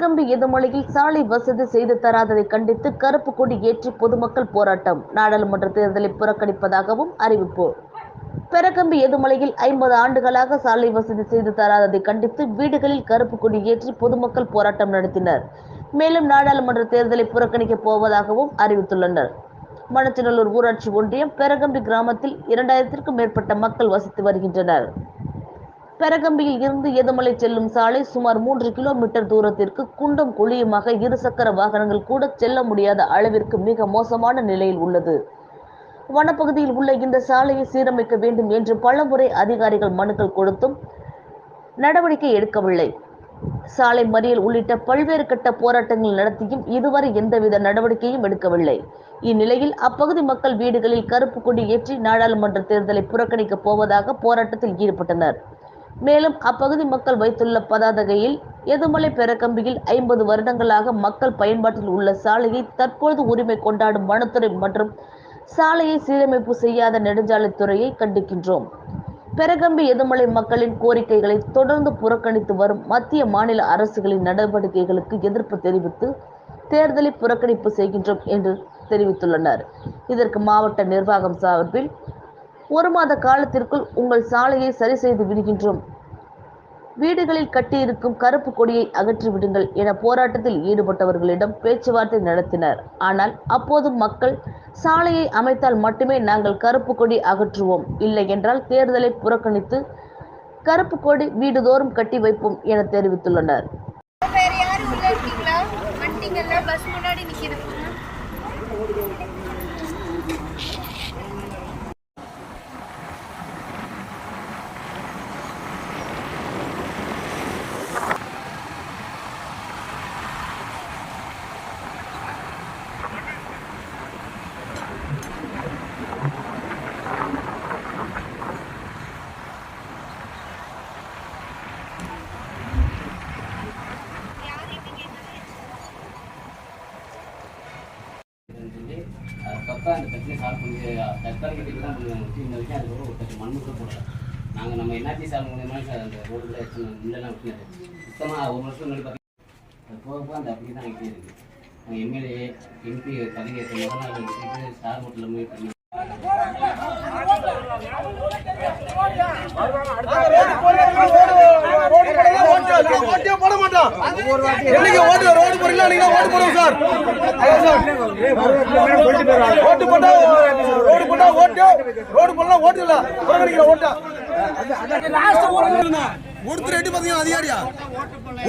பெரகம்பி எதுமலையில் சாலை வசதி செய்து தராததை கண்டித்து கருப்பு கொடி ஏற்றி பொதுமக்கள் போராட்டம். நாடாளுமன்ற தேர்தலை புறக்கணிப்பதாகவும் அறிவிப்பு. பெரகம்பி எதுமலையில் ஐம்பது ஆண்டுகளாக சாலை வசதி செய்து தராததை கண்டித்து வீடுகளில் கருப்பு கொடி ஏற்றி பொதுமக்கள் போராட்டம் நடத்தினர். மேலும் நாடாளுமன்ற தேர்தலை புறக்கணிக்கப் போவதாகவும் அறிவித்துள்ளனர். மணச்சநல்லூர் ஊராட்சி ஒன்றியம் பெரகம்பி கிராமத்தில் இரண்டாயிரத்திற்கும் மேற்பட்ட மக்கள் வசித்து வருகின்றனர். பெரகம்பியில் இருந்து எதுமலை செல்லும் சாலை சுமார் மூன்று கிலோமீட்டர் தூரத்திற்கு குண்டும் குழியுமாக இருசக்கர வாகனங்கள் கூட செல்ல முடியாத அளவிற்கு மிக மோசமான நிலையில் உள்ளது. வனப்பகுதியில் உள்ள இந்த சாலையை சீரமைக்க வேண்டும் என்று பலமுறை அதிகாரிகள் மனுக்கள் கொடுத்தும் நடவடிக்கை எடுக்கவில்லை. சாலை மறியல் உள்ளிட்ட பல்வேறு கட்ட போராட்டங்கள் நடத்தியும் இதுவரை எந்தவித நடவடிக்கையும் எடுக்கவில்லை. இந்நிலையில் அப்பகுதி மக்கள் வீடுகளில் கருப்பு கொடி ஏற்றி நாடாளுமன்ற தேர்தலை புறக்கணிக்கப் போவதாக போராட்டத்தில் ஈடுபட்டனர். மேலும் அப்பகுதி மக்கள் வைத்துள்ள பதாதகையில் எதுமலை பெறக்கம்பியில் ஐம்பது வருடங்களாக மக்கள் பயன்பாட்டில் உள்ள சாலையை தற்பொழுது உரிமை கொண்டாடும் வனத்துறை மற்றும் சாலையை சீரமைப்பு செய்யாத நெடுஞ்சாலைத்துறையை கண்டிக்கின்றோம். பெரகம்பி எதுமலை மக்களின் கோரிக்கைகளை தொடர்ந்து புறக்கணித்து வரும் மத்திய மாநில அரசுகளின் நடவடிக்கைகளுக்கு எதிர்ப்பு தெரிவித்து தேர்தலை புறக்கணிப்பு செய்கின்றோம் என்று தெரிவித்துள்ளனர். இதற்கு மாவட்ட நிர்வாகம் சார்பில் ஒரு மாத காலத்திற்குள் உங்கள் சாலையை சரி செய்து விடுகின்றோம். வீடுகளில் கட்டியிருக்கும் கருப்பு கொடியை அகற்றி விடுங்கள் என போராட்டத்தில் ஈடுபட்டவர்களிடம் பேச்சுவார்த்தை நடத்தினர். ஆனால் அப்போது மக்கள் சாலையை அமைத்தால் மட்டுமே நாங்கள் கருப்பு கொடி அகற்றுவோம். இல்லை என்றால் தேர்தலை புறக்கணித்து கருப்பு கொடி வீடுதோறும் கட்டி வைப்போம் என தெரிவித்துள்ளனர். அதுக்கப்புறம் அந்த பிரச்சனையை சால்வ் பண்ணி தற்காலிகத்துக்கு தான் பண்ணுவாங்க இந்த வரைக்கும் அதுக்கப்புறம் ஒரு பத்து மண் மட்டும் போடல நாங்கள் நம்ம என்ஆர்டி சால்வ் மூலியமாக சார் அந்த ரோடுல எத்தனை முன்னெல்லாம் விட்டுனது சுத்தமாக ஒரு வருஷம் முன்னாடி பார்த்தீங்கன்னா அது போக போக அந்த அப்படி தான் ஆகிட்டே இருக்குது நாங்கள் எம்எல்ஏ எம்பி பதவி ஏற்ற முதல் நாள் வந்துட்டு ஸ்டார் ஹோட்டலில் போய் பண்ணி ஓட்டே மாட்டோம் என்னைக்கு ஓட்டு ரோடு போறீங்களா? நீங்க ஓட்டு போடுவோம் சார். ஓட்டு போட்டா ரோடு போட்டா ஓட்டு. ரோடு போடல ஓட்டு இல்ல. புறக்கணிக்கிற ஓட்டா. ஒருத்தர் எட்டு பாத்தீங்கன்னா அதிகாரியா?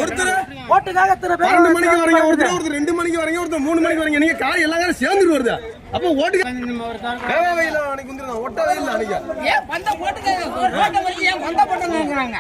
ஒருத்தர் ஓட்டுக்காக பன்னெண்டு மணிக்கு வரீங்க? ஒருத்தர் ஒருத்தர் ரெண்டு மணிக்கு வரீங்க ஒருத்தர் மூணு மணிக்கு வரீங்க. நீங்க காலை எல்லா காலம் சேர்ந்துட்டு வருது. அப்ப ஓட்டு தேவை வெயில அன்னைக்கு வந்துருந்தோம் ஒட்ட வெயில் அன்னைக்கு. ஏன் வந்த போட்டுக்காங்க ரோட்டை வச்சு ஏன் வந்த போட்டுங்கிறாங்க